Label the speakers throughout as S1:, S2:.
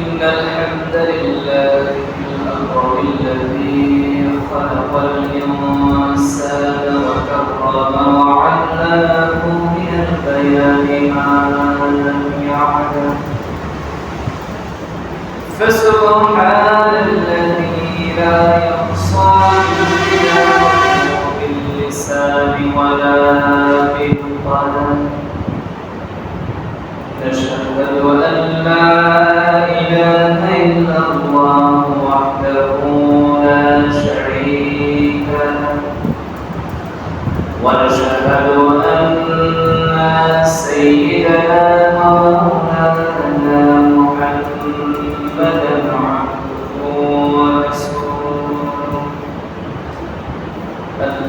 S1: إن الحمد لله الأمر الذي خلق الإنسان وكرم وعلمه من البيان ما لم يعلم. فسبحان الذي لا يحصى باللسان ولا بالقلم.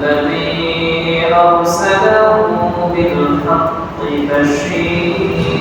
S1: الذي أرسله بالحق بشيرا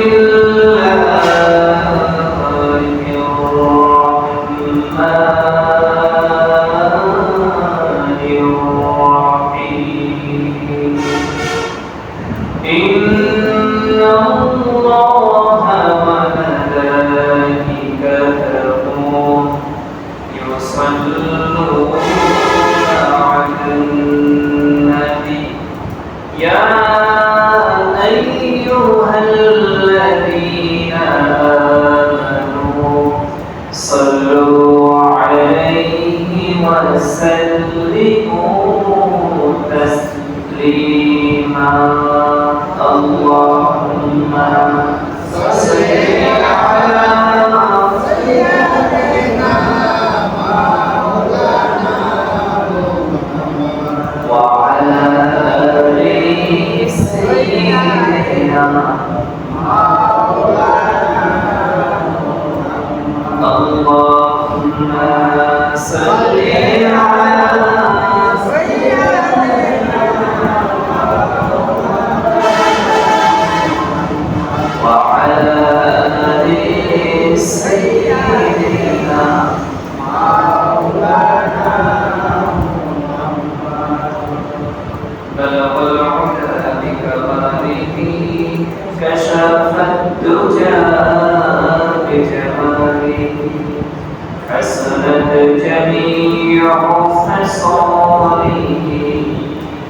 S1: خصاله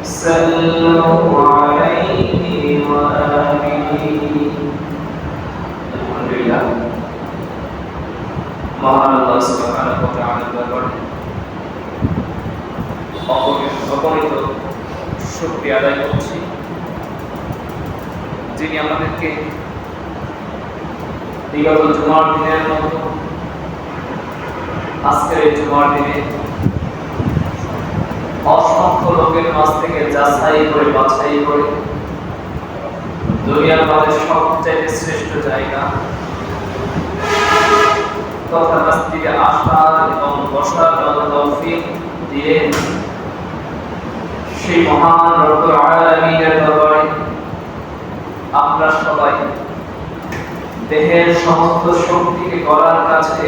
S1: سلوا عليه وآله الحمد لله মহান আল্লাহ সুবহানাহু ওয়া তাআলার দরবারে অগণিত শুকরিয়া আদায় করছি যিনি আমাদেরকে বিগত জুমার দিনের মতো আজকের এই জুমার দিনে অসংখ্য লোকের মাঝ থেকে যাচাই করে, বাছাই করে। দুনিয়ার মাঝে সবচেয়ে শ্রেষ্ঠ জায়গা। তথা আসার এবং বসার দিয়ে সেই মহান রব্বুল আলামিনের দরবারে আমরা সবাই দেহের সমস্ত শক্তিকে করার কাছে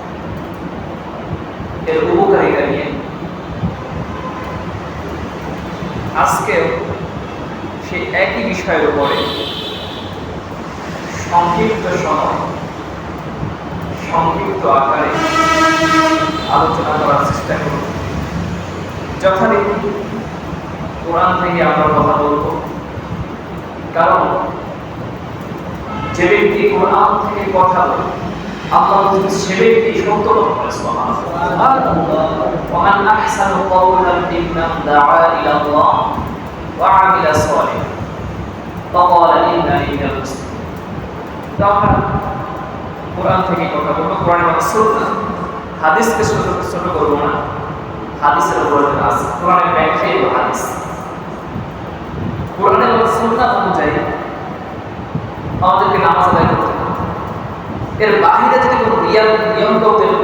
S1: এর উপকারিতা নিয়ে। আজকেও সে একই বিষয়ের উপরে সংক্ষিপ্ত সময়, সংক্ষিপ্ত আকারে আলোচনা করার চেষ্টা করব। যথারীতি কোরআন থেকে আমরা কথা বলব। কারণ যে ব্যক্তি কোরআন থেকে কথা বলে Allah bizi severdiği çok dolu Subhanallah. Ve men ahsanu kavlen mimmen da'a ila Allah ve amile salih. Ve kâle inna innel muslim. Daha Kur'an থেকে কথা বলবো কোরআন এবং সুন্নাহ হাদিসকে ছোট ছোট করবো না হাদিসের উপর আছে কোরআনের ব্যাখ্যাই হাদিস কোরআন এবং সুন্নাহ অনুযায়ী আমাদেরকে নামাজ আদায় করতে এর বাহিরে যদি কোনো নিয়ম নিয়ম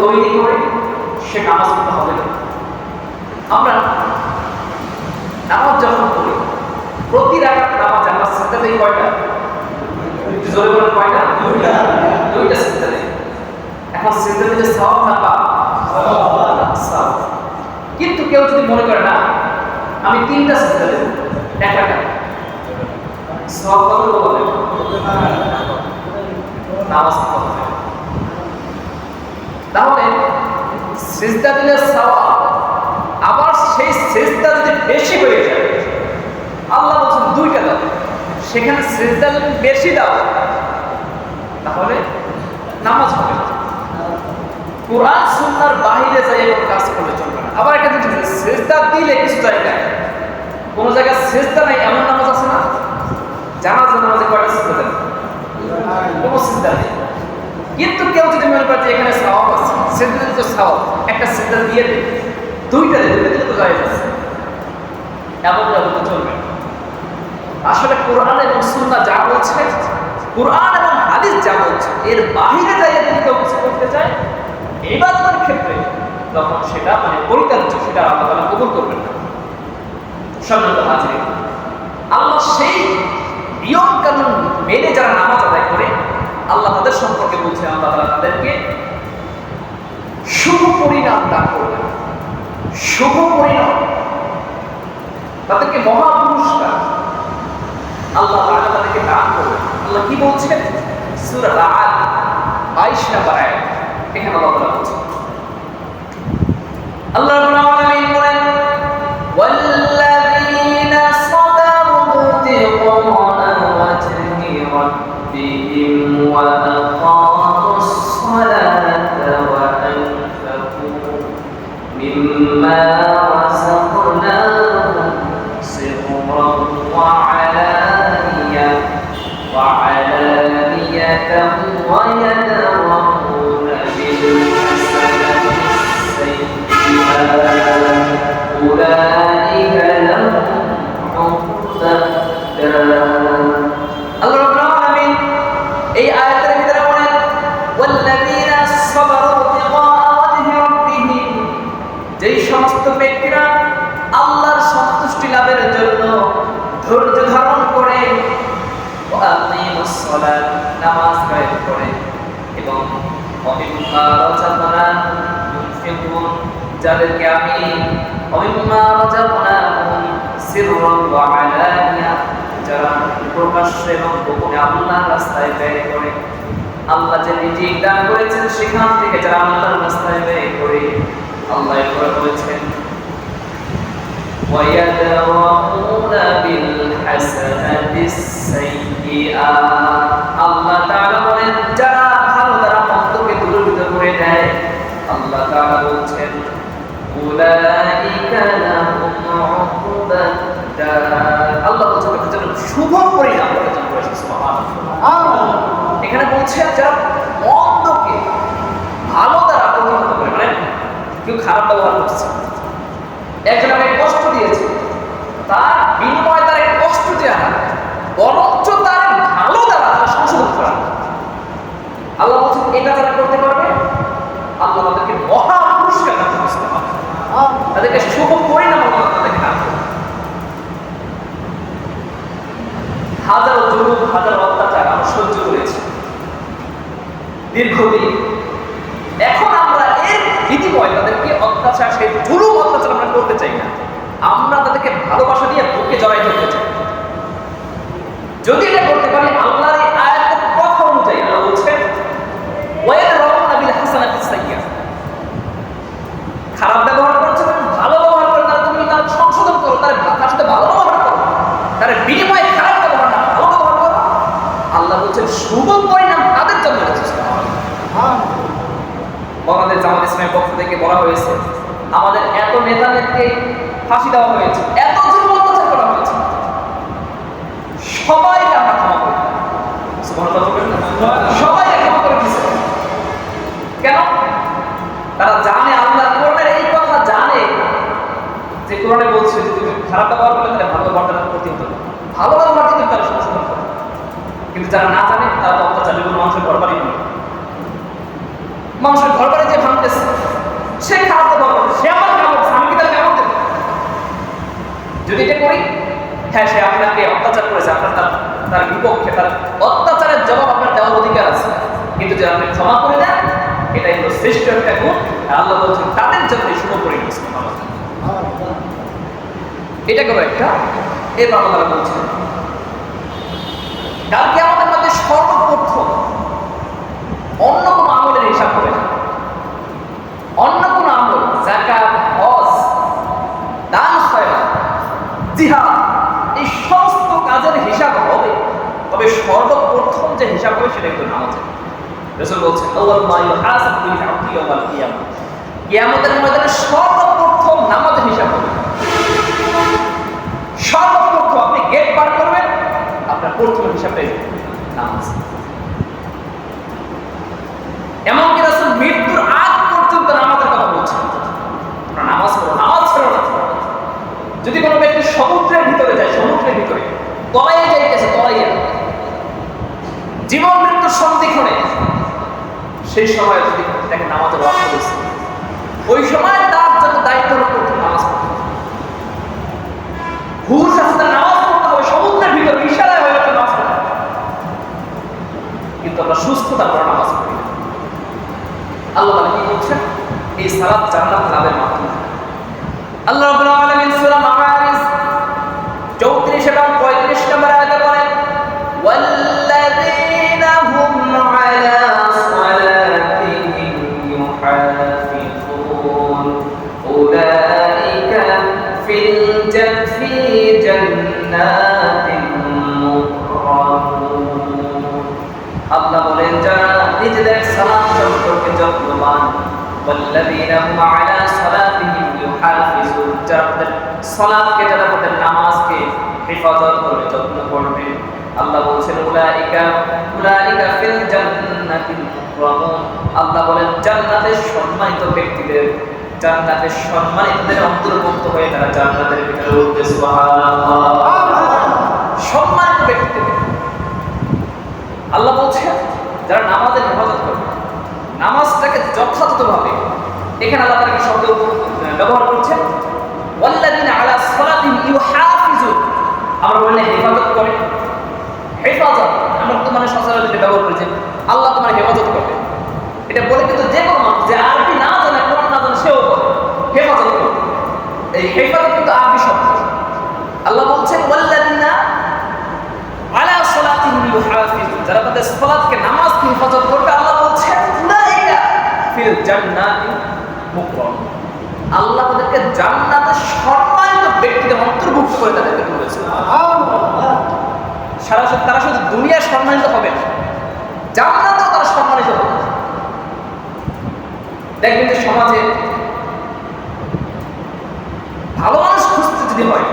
S1: তৈরি করে সে নামাজ পড়তে হবে না। আমরা নামাজ যখন করি প্রতি রাখার নামাজ আমরা সিস্টেম থেকে কয়টা? জোরে বলেন কয়টা? দুইটা। সিস্টেম এখন সিস্টেমে যে সওয়াব না পা কিন্তু কেউ যদি মনে করে না আমি তিনটা সিস্টেম দেব এক রাখা সওয়াব কত বলে নামাজ পড়তে তাহলে সিজদা দিলে সওয়াব আবার সেই সিজদা যদি বেশি হয়ে যায়, আল্লাহ বলছেন দুইটা দাও। সেখানে সিজদা যদি বেশি দাও, তাহলে নামাজ হবে। কোরআন সুন্নাহর বাহিরে যাই এবং কাজ করলে চলবে না। আবার একটা জিনিস সিজদা দিলে কিছু জায়গায় কোনো জায়গায় সিজদা নাই, এমন নামাজ আছে না? জানাজা নামাজে কয়টা সিজদা দেন কোনো সিজদা নেই কিন্তু কেউ যদি মনে করে যে এখানে সাওয়াব আছে সিজদা তো সাওয়াব একটা সিজদা দিয়ে দিই দুইটা দিয়ে দুইটা তো জায়েজ আছে এমন যাবে তো চলবে আসলে কোরআন এবং সুন্নাহ যা বলছে, কোরআন এবং হাদিস যা বলছে, এর বাহিরে যাই যদি কেউ কিছু করতে চায়, ইবাদতের ক্ষেত্রে তখন সেটা মানে পরিত্যাজ্য, সেটা আল্লাহ তাআলা কবুল করবেন না। সম্মানিত হাজির আল্লাহ সেই নিয়ম কানুন মেনে যারা নামাজ আদায় করে, আল্লাহ তাদের সম্পর্কে বলছে, আল্লাহ তাআলা তাদেরকে শুভ পরিণাম দান করবেন। শুভ পরিণাম। তাদেরকে মহা পুরস্কার। আল্লাহ তাদেরকে দান করবেন। আল্লাহ কি বলছেন? সূরা রাআদ 22 নম্বর আয়াত। এখানে আল্লাহ তাআলা বলছেন, আল্লাহ ধৈর্য ধারণ করে ওয়াকিমুস সালাত নামাজ কায়েম করে এবং অমিম্মা রাযাকনাহুম ইউনফিকুন যাদেরকে আমি অমিম্মা রাযাকনাহুম সিররান ওয়া আলানিয়া যারা প্রকাশ্যে এবং গোপনে আল্লাহর রাস্তায় ব্যয় করে আল্লাহ যে রিজিক দান করেছেন সেখান থেকে যারা আল্লাহর রাস্তায় ব্যয় করে আল্লাহ এরপরে বলেছেন ويدرؤون بالحسنة السيئة আল্লাহ তাআলা বলেন যারা ভালো তারা মন্দকে দূরীভূত করে দেয়। আল্লাহ তাআলা বলছেন উলাইকা লাহুম আল্লাহ বলছেন শুভ পরিণাম তাদের জন্য সুবহানাল্লাহ এখানে বলছে যারা মন্দকে ভালো দ্বারা প্রতিহত করে মানে কেউ খারাপ ব্যবহার করছে একজন আমাকে কষ্ট দিয়েছে তার বিনিময়ে তার এই কষ্ট দেওয়া না বরঞ্চ তার ভালো দ্বারা তার সংশোধন করা। আল্লাহ বলছেন, এটা যারা করতে পারবে? আল্লাহ তাদেরকে মহা পুরস্কার তাদেরকে শুভ পরিণাম তাদেরকে হাজারো অত্যাচার আমরা সহ্য করেছি। দীর্ঘদিন এখন আমরা এর বিনিময়ে তাদেরকে অত্যাচার সেই জুলুম অত্যাচার আমরা করতে চাই না আমরা তাদেরকে ভালোবাসা দিয়ে বুকে জড়াই ধরতে চাই যদি এটা করতে পারি আল্লাহর এই আয়াতের কথা অনুযায়ী আল্লাহ বলছেন ওয়াইল রাউনা বিল হাসানাতিস সাইয়্যা খারাপ ব্যবহার করছে তুমি ভালো ব্যবহার করে তার তুমি তার সংশোধন করো তার তার সাথে ভালো ব্যবহার করো তার বিনিময়ে খারাপ ব্যবহার না ভালো ব্যবহার করো আল্লাহ বলছেন শুভ পরিণাম তাদের জন্য রয়েছে বাংলাদেশ জামাত ইসলামের পক্ষ থেকে বলা হয়েছে। আমাদের এত নেতাদেরকে ফাঁসি দেওয়া হয়েছে, এত জুলুম অত্যাচার করা হয়েছে। সবাইকে আমরা ক্ষমা করি? সবাইকে ক্ষমা করে দিয়েছে। কেন? তারা জানে, আল্লাহর কোরআনের এই কথা জানে। যে কোরআনে বলছে যে তুমি খারাপ ব্যবহার করলে তাহলে ভালো ব্যবহারটা করো। ভালো কিন্তু তারা কিন্তু যারা না জানে, তারা তো অত্যাচার বিভিন্ন মানুষের ঘর বাড়ি মানুষের ঘর বাড়ি যে ভাঙতেছে সে খারাপ ব্যবহার করছে সে আমার কেমন আমি কি তার কেমন দেবো যদি এটা করি হ্যাঁ সে আপনাকে অত্যাচার করেছে, আপনার তার তার বিপক্ষে তার অত্যাচারের জবাব আপনার দেওয়ার অধিকার আছে। কিন্তু যদি আপনি ক্ষমা করে দেন, এটাই হলো শ্রেষ্ঠ একটা গুণ। আল্লাহ বলছেন, তাদের জন্য শুভ পরিণত এটা গেল একটা। এরপর তাআলা বলছেন কালকে আমাদের মধ্যে সর্বপ্রথম অন্য কোনো আমলের হিসাব না। অন্য কোনো আমল জাকাত হজ দান খয়রাত জিহাদ এই সমস্ত কাজের হিসাব হবে তবে সর্বপ্রথম যে হিসাব হবে সেটা একটু নামাজের রসুল বলছেন আউয়াল মা ইউহাসাবু বিল আবদু ইয়াওমাল কিয়ামah কিয়ামতের ময়দানে সর্বপ্রথম নামাজের হিসাব হবে। সর্বপ্রথম আপনি গেট পার করবেন, আপনার প্রথম হিসাবে নামাজ। এমনকি রাসূল মৃত্যুর আগ পর্যন্ত নামাজের কথা বলছেন আপনারা নামাজ পড়ো নামাজ ছেড়ো না যদি কোনো ব্যক্তি সমুদ্রের ভিতরে যায় সমুদ্রের ভিতরে তলাইয়ে যাইতেছে তলাইয়ে জীবন মৃত্যুর সন্ধিক্ষণে সেই সময় যদি তাকে নামাজের ওয়াক্ত দিয়েছে ওই সময় তার জন্য দায়িত্ব নামাজ হুশ আসতে নামাজ পড়তে হবে, সমুদ্রের ভিতরে হয়ে একটা নামাজ পড়তে কিন্তু আমরা সুস্থতা পর নামাজ পড়ি আল্লাহ কি বলছেন এই সালাত আল্লাহ বলেন যারা নিজেদের সালাত সম্পর্কে যত্নবান والذين هم على صلاتهم يحافظون যারা তাদের সালাতকে যারা তাদের নামাজকে হেফাজত করবে যত্ন করবে আল্লাহ বলছেন উলাইকা উলাইকা ফিল জান্নাতিল মুকরামুন আল্লাহ বলেন জান্নাতের সম্মানিত ব্যক্তিদের জান্নাতের সম্মানিতদের অন্তর্ভুক্ত হয়ে তারা জান্নাতের ভিতরে উঠবে সুবহানাল্লাহ সম্মানিত ব্যক্তিদের আল্লাহ বলছেন, যারা নামাজের হেফাজত করবে নামাজটাকে যথাযথভাবে এখানে আল্লাহ তারা শব্দ ব্যবহার করছেন? ওয়াল্লাযিনা আলা আমরা বললে হেফাজত করে। হেফাজত আমরা তো মানে সচরাচর যেটা ব্যবহার করেছি আল্লাহ তোমার হেফাজত করবে। এটা বলে কিন্তু যে কোনো যে আরবি না জানে না জানে, সেও হেফাজত করবে। এই হেফাজত কিন্তু আরবি শব্দ। আল্লাহ বলছেন আলা সালাতিহিম ইউহাফিজুন যারা তাদের নামাজকে হেফাজত করবে আল্লাহ বলছেন উলাইকা ফিল জান্নাতি মুকরাম। আল্লাহ তাদেরকে জান্নাতে সম্মানিত অন্তর্ভুক্ত করে তাদেরকে সারা তারা শুধু দুনিয়ায় সম্মানিত হবে না, জান্নাতেও তারা সম্মানিত হবে। দেখবেন যে সমাজে ভালো মানুষ খুঁজতে যদি হয়,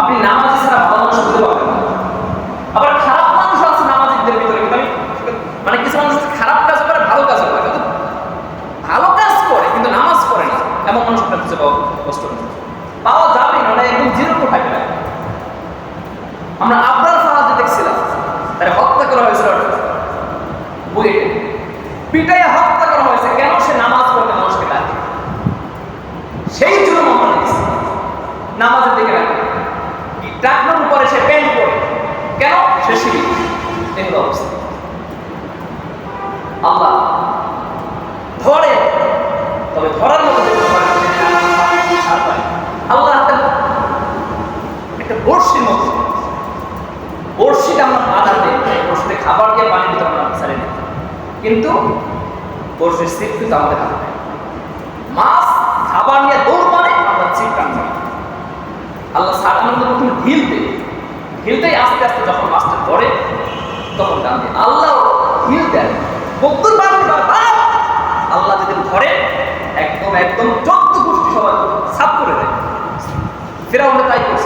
S1: আপনি নামাজ ছাড়া ভালো মানুষ না আবার খারাপ মানুষ আছে নামাজিদের ভিতরে কিন্তু আমি মানে কিছু মানুষ আছে খারাপ কাজ করে ভালো কাজ করে কিন্তু ভালো কাজ করে কিন্তু নামাজ পড়ে না এমন মানুষ আপনার খুঁজে পাওয়া কষ্ট পাওয়া যাবে না একদম জিরো না আমরা আপনার ফাহাজে দেখছিলাম, তারা হত্যা করা হয়েছিল বুয়েটে পিটাই হত্যা করা হয়েছে, কেন সে নামাজ পড়তে মানুষকে ডাকে? সেই জন্য আমরা নামাজের দিকে রাখে টাকনোর উপরে সে প্যান্ট পরে। কেন? সে শিখি অবস্থা আল্লাহ ধরে তবে ধরার মতো দেখতে পারে না, ছাড় বর্ষির মতো। বর্ষিতে আমরা বাধা দিই বর্ষিতে খাবার দিয়ে পানি দিতে আমরা ছেড়ে দিই কিন্তু বর্ষির ছিপ কিন্তু আমাদের হাতে। মাছ, খাবার নিয়ে দৌড় মানে আমরা ছিপ টানছি আল্লাহ সাধারণত প্রথম ঢিল দেয়। ঢিলটাই আস্তে আস্তে যখন মাছটা ধরে, তখন টান দেয় আল্লাহ ঢিল দেয় বক্তুর আল্লাহ যেদিন ধরে, একদম একদম চোদ্দ গোষ্ঠী সবাই সাফ করে দেয়। ফেরাউনে তাই করছিলাম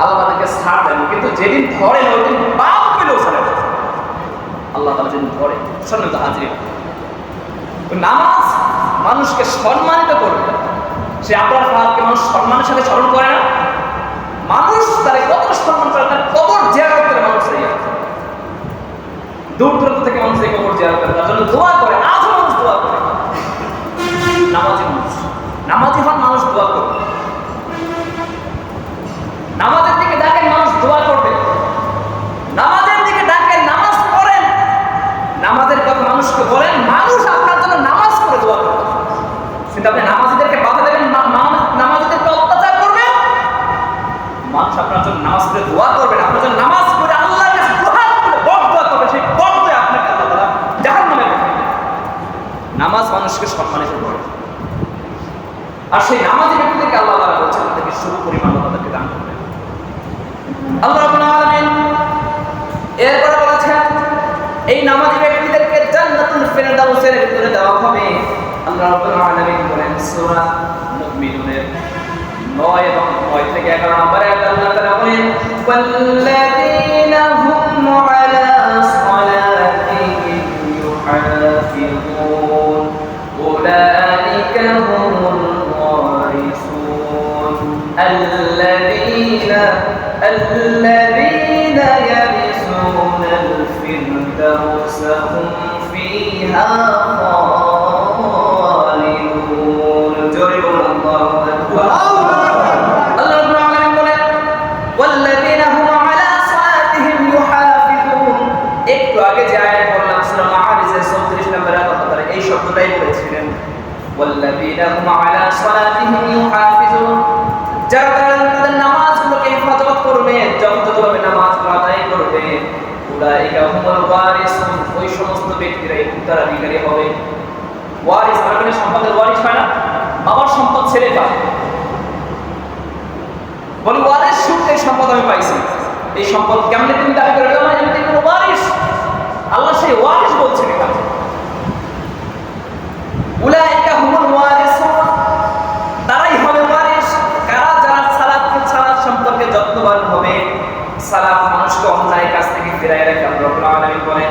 S1: আল্লাহ তাদেরকে ছাড় দেন কিন্তু যেদিন ধরে ওই দিন পাপ পেলেও ছাড়ে। আল্লাহ তালা যেদিন ধরে সন্ন্যত হাজির নামাজ মানুষকে সম্মানিত করবে। সে আপনার ফাহাদকে মানুষ সম্মানের সাথে স্মরণ করে না। মানুষ তারে কত সম্মান করে, তার কবর জিয়ারত করে মানুষ এই দূর দূরান্ত থেকে মানুষ এই কবর জিয়ারত করে, তার জন্য দোয়া করে, আজও মানুষ দোয়া করে। নামাজি মানুষ। নামাজি হন মানুষ দোয়া করবে। নামাজের দিকে ডাকেন, মানুষ দোয়া করবে। নামাজের দিকে ডাকেন, নামাজ পড়েন। নামাজের কথা মানুষকে বলেন, মানুষ আপনার জন্য নামাজ করে দোয়া করবে। কিন্তু আপনি নামাজিদেরকে বাধা দেবেন নামাজিদেরকে অত্যাচার করবেন? মানুষ আপনার জন্য নামাজ পড়ে দোয়া করবেন আপনার জন্য নামাজ পড়ে আল্লাহর কাছে তুলে করবে, সেই দোয়া আপনাকে আল্লাহ পাঠাবেন। নামাজ মানুষকে সম্মানিত করে। আর সেই নামাজি ব্যক্তিদেরকে আল্লাহ তাআলা বলছেন তাদেরকে শুরু পরিমাণ তাদেরকে দান করবেন আল্লাহ রাব্বুল আলামিন এরপরে বলেছেন, এই নামাজি ব্যক্তিদেরকে জান্নাতুল ফিরদাউসের ভিতরে দেওয়া হবে। আল্লাহ রাব্বুল আলামিন বলেন, সূরা মুমিনুনের 9 এবং 9 থেকে 11 নম্বরে আল্লাহ বলেন والذين هم على صلاتهم يحافظون একটু আগে যে আয়াত বললাম সূরা মাআরিজের 34 নম্বর আয়াত তারা এই শব্দটাই বলেছিলেন والذين هم على صلاتهم يحافظون যারা তারা তাদের নামাজগুলোকে হেফাজত করবে যথাযথভাবে নামাজগুলো আদায় করবে উলাইকা হুমুল ওয়ারিসুন। ওই সমস্ত ব্যক্তিরাই উত্তরাধিকারী হবে। ওয়ারিস মানে সম্পদের ওয়ারিস হয় না? বাবার সম্পদ ছেলে পায়। বলে, ওয়ারিস সূত্রে এই সম্পদ আমি পাইছি। এই সম্পদ কেমনে তুমি দাবি করে আমার এমনি কোনো ওয়ারিস? আল্লাহ সেই ওয়ারিস বলছেন এখানে। উলাইকা হুমুল ওয়ারিসুন তারাই হবে ওয়ারিস কারা যারা সালাতকে সালাত সম্পর্কে যত্নবান হবে সালাত মানুষকে অন্যায় কাজ থেকে ফিরায় রাখে আল্লাহ রাব্বুল আলামিন বলেন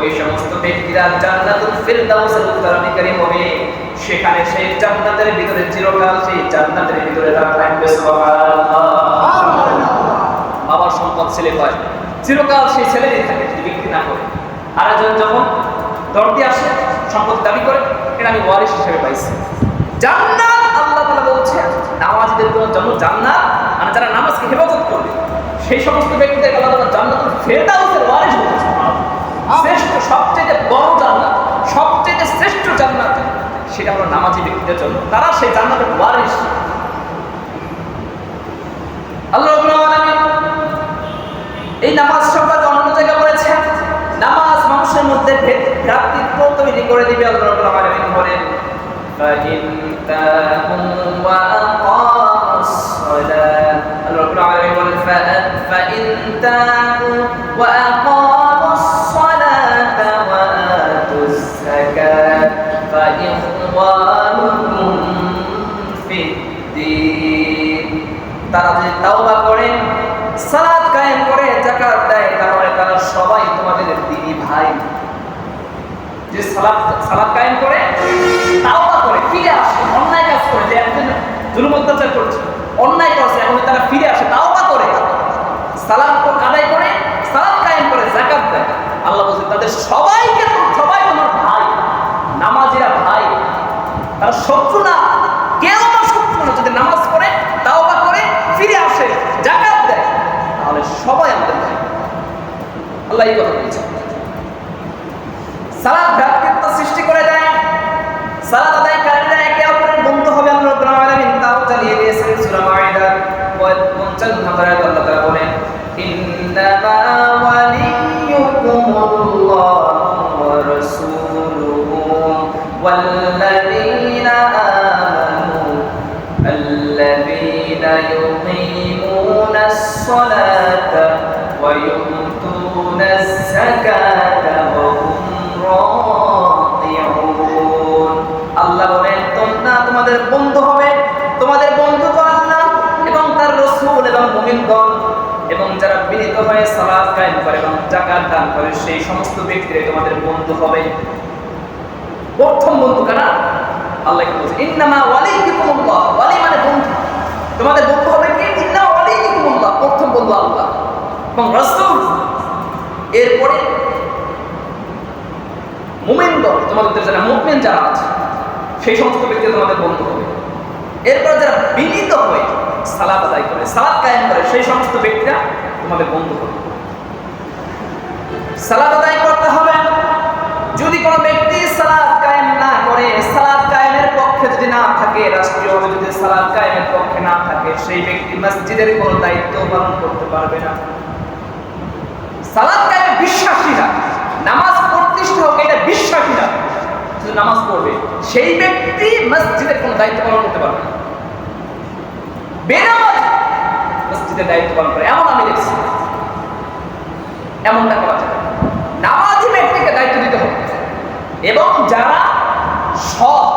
S1: ওই সমস্ত ব্যক্তিরা জান্নাতুল ফিরদাউসের উত্তরাধিকারী হবে। সেখানে সেই জান্নাতের ভিতরে চিরকাল, সেই জান্নাতের ভিতরে তারা থাকবে বাবার সম্পদ ছেলে হয়। চিরকাল সেই ছেলেরই থাকে, যদি বিক্রি না করে। আর একজন যখন দরদি আসে, সম্পদ দাবি করে এটা আমি ওয়ারিস হিসেবে পাইছি। জান্নাত, আল্লাহ তাআলা বলছে, নামাজীদের জন্য জান্নাত মানে যারা নামাজকে হেফাজত করবে, সেই সমস্ত ব্যক্তিদের আল্লাহ তাআলা জান্নাতুল ফেরদাউসের ওয়ারিস বলেছে শ্রেষ্ঠ সবচেয়ে বড় জান্নাত সবচেয়ে শ্রেষ্ঠ জান্নাত সেটা হলো নামাজি ব্যক্তিদের জন্য তারা সেই জান্নাতের ওয়ারিস আল্লাহ রাব্বুল আলামিন এই নামাজ সম্পর্কে অন্য জায়গায় বলেছেন নামাজ মানুষের মধ্যে ভে- ভ্রাতৃত্ব তৈরি করে দিবে আল্লাহ রাব্বুল আলামিন বলেন فإن تابوا وأقاموا সালাদ কায়েম করে জাকাত দেয় তার মানে তারা সবাই তোমাদের দিদি ভাই। যে সালাদ সালাদ কায়েম করে, তাও আল্লাহ কথা বলছে। সালাদ ব্যক্তিত্ব সৃষ্টি করে দেয়, সালাদ আদায় কারীরা একে অপরের বন্ধু হবে আমরা রব্বুল আলামিন, তাও চালিয়ে দিয়েছেন সূরা মাইদার 55 নম্বর আয়াত আল্লাহ তাআলা বলেন, ইন্নামা ওয়ালিয়ুকুমুল্লাহু ওয়া রাসূলুহু ওয়াল আল্লাহ তোমরা তোমাদের বন্ধু হবে, তোমাদের বন্ধু তো আল্লাহ এবং তার রসুল এবং মুমিনগণ এবং যারা বিনীত হয়ে সালাত কায়েম করে এবং জাকাত দান করে, সেই সমস্ত ব্যক্তিরা তোমাদের বন্ধু হবে। প্রথম বন্ধু কারা? আল্লাহ বলছে, ইন্নামা ওয়ালিকুমুল্লাহ ওয়ালি মানে বন্ধু। তোমাদের বন্ধু হবে কি? ইন্না ওয়ালিকুমুল্লাহ প্রথম বন্ধু আল্লাহ এবং রাসূল। এরপরে মুমিনগণ তোমাদের যারা মুমিন যারা আছে, সেই সমস্ত ব্যক্তি তোমাদের বন্ধু হবে। এরপর যারা বিনীত হয়ে সালাত আদায় করে, সালাত কায়েম করে, সেই সমস্ত ব্যক্তিরা তোমাদের বন্ধু হবে। সালাত আদায় করতে হবে। যদি কোনো ব্যক্তি সালাদ কায়েম না করে সালাদ কায়েমের পক্ষে যদি না থাকে, রাষ্ট্রীয়ভাবে যদি সালাদ কায়েমের পক্ষে না থাকে, সেই ব্যক্তি মসজিদের কোনো দায়িত্ব পালন করতে পারবে না। সালাদ কায়েমে বিশ্বাসীরা, নামাজ প্রতিষ্ঠা হোক, এটা বিশ্বাসীরা শুধু নামাজ পড়বে। সেই ব্যক্তি মসজিদের কোনো দায়িত্ব পালন করতে পারবে না। বেনামাজ মসজিদের দায়িত্ব পালন করে, এমন আমি দেখছি। এমনটা করা যাবে নামাজি ব্যক্তিকে দায়িত্ব দিতে হবে। এবং যারা সৎ,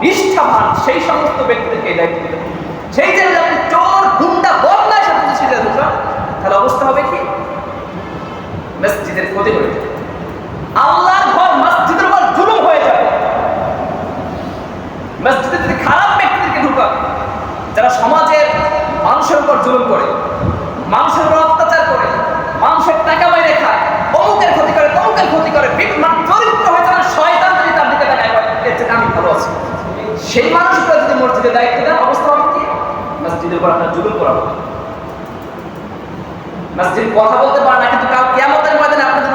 S1: নিষ্ঠাবান, সেই সমস্ত ব্যক্তিদেরকে দায়িত্ব দিতে হবে। সেই যে আপনি চোর, গুন্ডা বদলায় সাথে সেটা তাহলে অবস্থা হবে কি? মসজিদের ক্ষতি হয়ে যাবে আল্লাহর ঘর মসজিদের উপর জুলুম হয়ে যাবে মসজিদে যদি খারাপ ব্যক্তিদেরকে ঢুকাবে যারা সমাজের মানুষের উপর জুলুম করে মানুষের উপর অত্যাচার করে মানুষের টাকা বাইরে খায় অমুকের ক্ষতি করে তমুকের ক্ষতি করে বিভিন্ন চরিত্র হয়ে যারা শয়তান যদি তার দিকে বলে, এর আমি ভালো আছি। সেই মানুষগুলো যদি মসজিদে দায়িত্ব দেন অবস্থা হবে কি? মসজিদের উপর আপনার জুলুম করা হবে। মসজিদ কথা বলতে পারে না কিন্তু কাল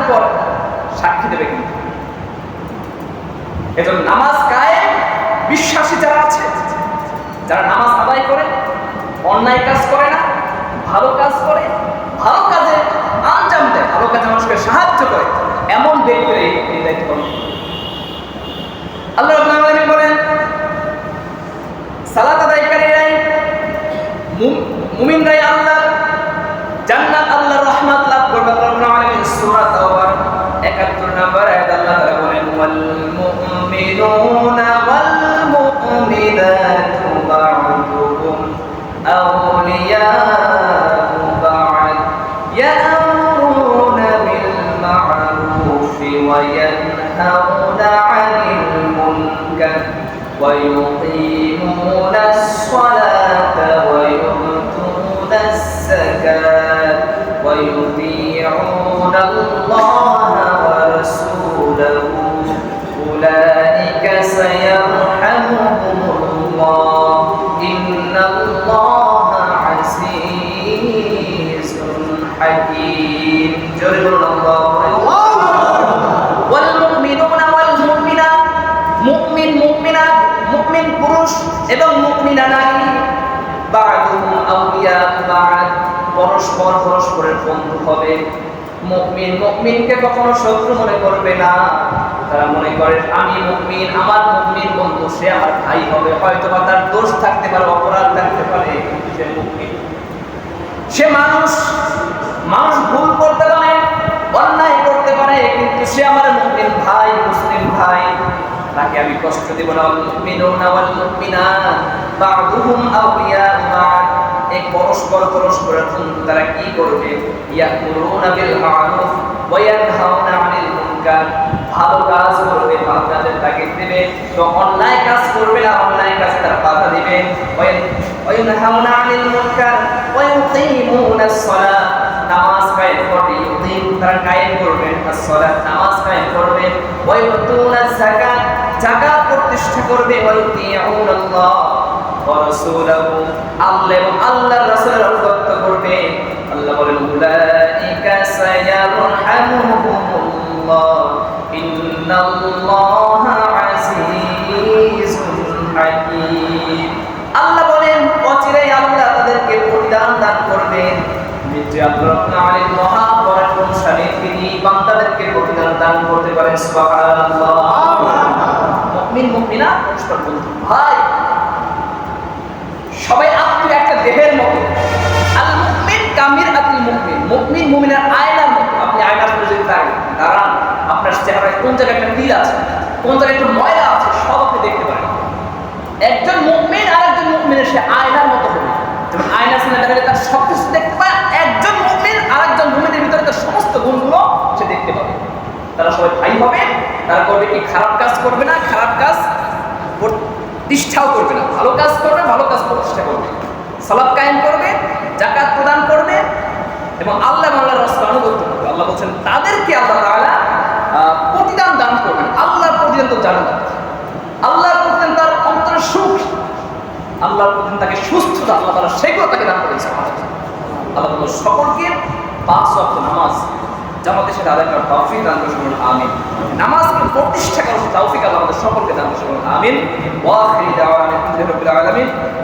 S1: উপর সাক্ষী দেবে কিন্তু এজন্য নামাজ কায়ে বিশ্বাসী যারা আছে, যারা নামাজ আদায় করে, অন্যায় কাজ করে না, ভালো কাজ করে, ভালো কাজে আঞ্জাম দেয়, ভালো কাজে মানুষকে সাহায্য করে, এমন ব্যক্তির এই দায়িত্ব। আল্লাহ আলামিন বলেন, সালাত আদায়কারীরাই মুম- মুমিনরাই আল্লাহ জান্নাত আল্লাহর রহমত লাভ করবে আল্লাহ রাব্বুল আলামিন সূরা তাওবার 71 নম্বর আয়াত আল্লাহ তাআলা বলেন ওয়াল মুমিনুনা ওয়াল মুমিন মুমিন পুরুষ এবং মুমিনা নারী। পরস্পর পরস্পরের বন্ধু হবে। মুমিন কখনো শত্রু মনে করবে না। তারা মনে করে, আমি মুমিন, আমার মুমিন বন্ধু, সে আমার ভাই হবে। হয়তো বা তার দোষ থাকতে পারে, অপরাধ থাকতে পারে, সে মুমিন। সে মানুষ মানুষ ভুল করতে পারে, অন্যায় করতে পারে, কিন্তু সে আমার মুসলিম ভাই মুসলিম ভাই। তাকে আমি কষ্ট দেব না। মুমিনুনা ওয়াল পরস্পর পরস্পরের বন্ধু তারা কি করবে? ইয়াকুলুনা বিল মা'রুফ ওয়ায়ানহাউনা আনিল মুনকার। ভালো কাজ করবে ভালো কাজের দেবে। তো অন্যায় কাজ করবে না, অন্যায় কাজ তার বাধা দিবে। ওয়ায়ানহাউনা আনিল মুনকার। ওয়ায়ুকিমুনাস সালাহ নামাজ কায়েম করবে, ইউকিম তারা কায়েম করবেন as-সালাত নামাজ কায়েম করবেন ওয়ায়ুতুনাজ যাকাত। যাকাত প্রতিষ্ঠা করবে রাসূলাহু। আল্লাহ এবং আল্লাহর রাসূলের অনুগত করবে। আল্লাহ বলেন, উলাইকা সায়ারহামুহুমুল্লাহ। ইন্নাল্লাহা হাকীম। আল্লাহ বলেন, অচিরেই আল্লাহ তাদেরকে প্রতিদান দান করবেন। যে আল্লাহ রাব্বুল তিনি বান্দাদেরকে প্রতিদান দান করতে পারেন, সুবহানাল্লাহ। মুমিন মুমিনা পরস্পর বন্ধু। ভাই, সবাই আত্মীয় একটা দেহের মতো। আল মুমিন কামির আতুল মুমিন। মুমিন মুমিনের আয়নার মতো। আপনি আয়নার মধ্যে যদি দাঁড়ান দাঁড়ান, আপনার চেহারায় কোন জায়গায় একটা তিল আছে, কোন জায়গায় একটু ময়লা আছে, সব আপনি দেখতে পারেন। একজন মুমিন আর একজন মুমিনের সে আয়নার মতো হবে। আয়নার সামনে দাঁড়িয়ে তার সব কিছু দেখতে পায়, একজন মুমিন আর একজন মুমিনের ভিতরে তার সমস্ত গুণগুলো সে দেখতে পাবে। তারা সবাই ভাই হবে তারা করবে কি খারাপ কাজ করবে না খারাপ কাজ প্রতিষ্ঠাও করবে না। ভালো কাজ করবে ভালো কাজ প্রতিষ্ঠা করবে। সালাদ কায়েম করবে জাকাত প্রদান করবে এবং আল্লাহ এবং আল্লাহর রাসূল আনুগত্য করবে। আল্লাহ বলছেন তাদেরকে আল্লাহ আহ, প্রতিদান দান করবেন। আল্লাহর প্রতিদান তো জান্নাত আল্লাহর প্রতিদান তার অন্তরে সুখ। আল্লাহর প্রতিদান তাকে সুস্থতা আল্লাহ তাআলা সেগুলো তাকে দান করেছে আল্লাহ সকলকে পাঁচ ওয়াক্ত নামাজ জামাতের সাথে আদায় করার তৌফিক দান করুন আমিন। নামাজকে প্রতিষ্ঠা করার তৌফিক আল্লাহ আমাদের সকলকে দান করুন আমিন। ওয়া আখিরি দাওয়ানা আলহামদুলিল্লাহি রাব্বিল আলামিন।